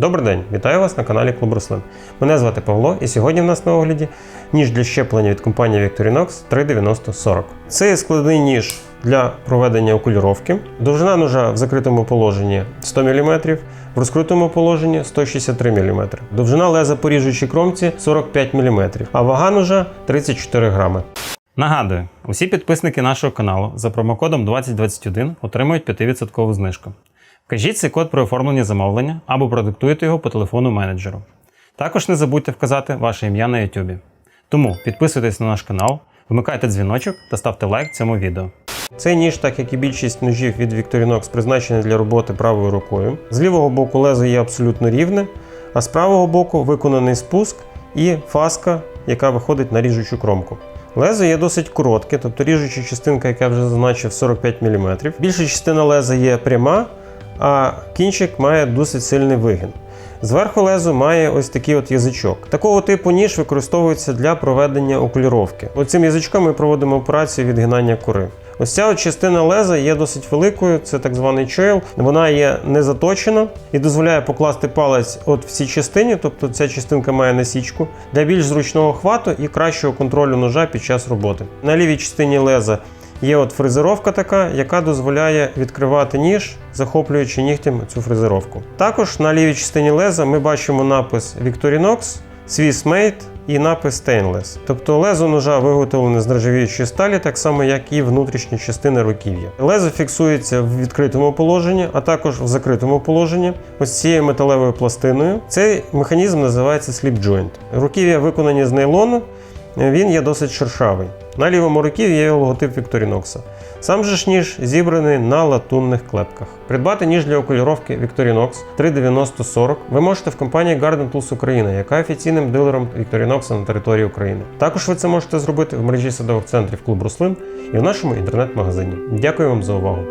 Добрий день, вітаю вас на каналі Клуб Рослин. Мене звати Павло, і сьогодні в нас на огляді ніж для щеплення від компанії Victorinox 39040. Це є складний ніж для проведення окулюровки. Довжина ножа в закритому положенні 100 мм, в розкритому положенні 163 мм. Довжина леза поріжучій кромці 45 мм, а вага ножа 34 грами. Нагадую, усі підписники нашого каналу за промокодом 2021 отримують 5% знижку. Вкажіть цей код при оформленні замовлення або продиктуйте його по телефону менеджеру. Також не забудьте вказати ваше ім'я на YouTube. Тому підписуйтесь на наш канал, вмикайте дзвіночок та ставте лайк цьому відео. Цей ніж, так як і більшість ножів від Victorinox, призначений для роботи правою рукою. З лівого боку лезо є абсолютно рівне, а з правого боку виконаний спуск і фаска, яка виходить на ріжучу кромку. Лезо є досить коротке, тобто ріжуча частинка, яка я вже зазначив, 45 мм. Більша частина леза є пряма, а кінчик має досить сильний вигін. Зверху лезу має ось такий от язичок. Такого типу ніж використовується для проведення окуліровки. Оцим язичком ми проводимо операцію відгинання кори. Ось ця от частина леза є досить великою, це так званий чейл. Вона є не заточена і дозволяє покласти палець от в цій частині, тобто ця частинка має насічку, для більш зручного хвату і кращого контролю ножа під час роботи. На лівій частині леза Є от фрезеровка така, яка дозволяє відкривати ніж, захоплюючи нігтем цю фрезеровку. Також на лівій частині леза ми бачимо напис Victorinox, Swiss Made і напис Stainless. Тобто лезо ножа виготовлене з нержавіючої сталі, так само як і внутрішні частини руків'я. Лезо фіксується в відкритому положенні, а також в закритому положенні. Ось цією металевою пластиною. Цей механізм називається slip joint. Руків'я виконані з нейлону. Він є досить шершавий. На лівому руків'ї є логотип Victorinox. Сам же ж ніж зібраний на латунних клепках. Придбати ніж для окулюровки Victorinox 39040 ви можете в компанії Garden Plus Україна, яка офіційним дилером Victorinox на території України. Також ви це можете зробити в мережі садових центрів Клуб Рослин і в нашому інтернет-магазині. Дякую вам за увагу!